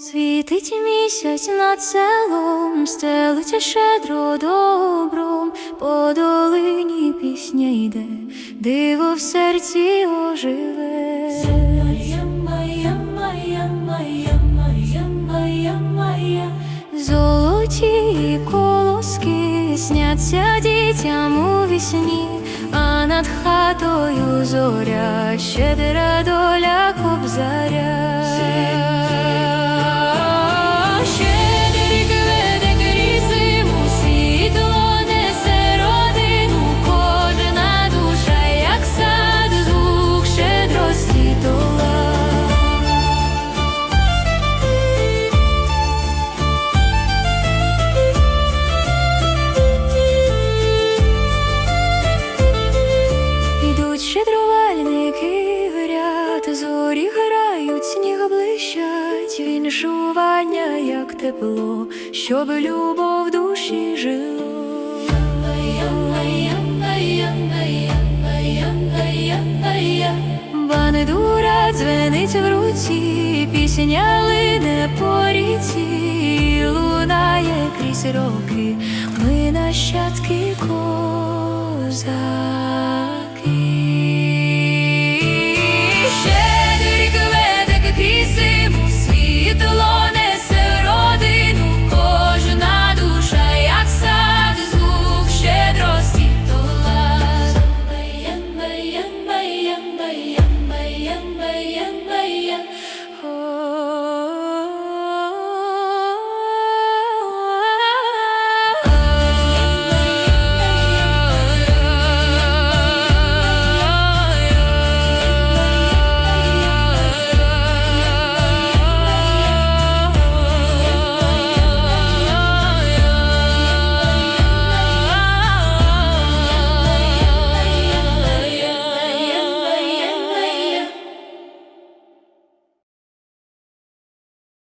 Світить місяць над селом, стелиться щедро добром, по долині пісня йде, диво в серці оживе. Золоті колоски сняться дітям у вісні, а над хатою зоря, щедра доля кобзаря. Грають, сніг блищать, віншування, як тепло, щоб любов в душі жило. Бандура дзвенить в руці, пісня лине по ріці, лунає крізь роки, ми нащадки.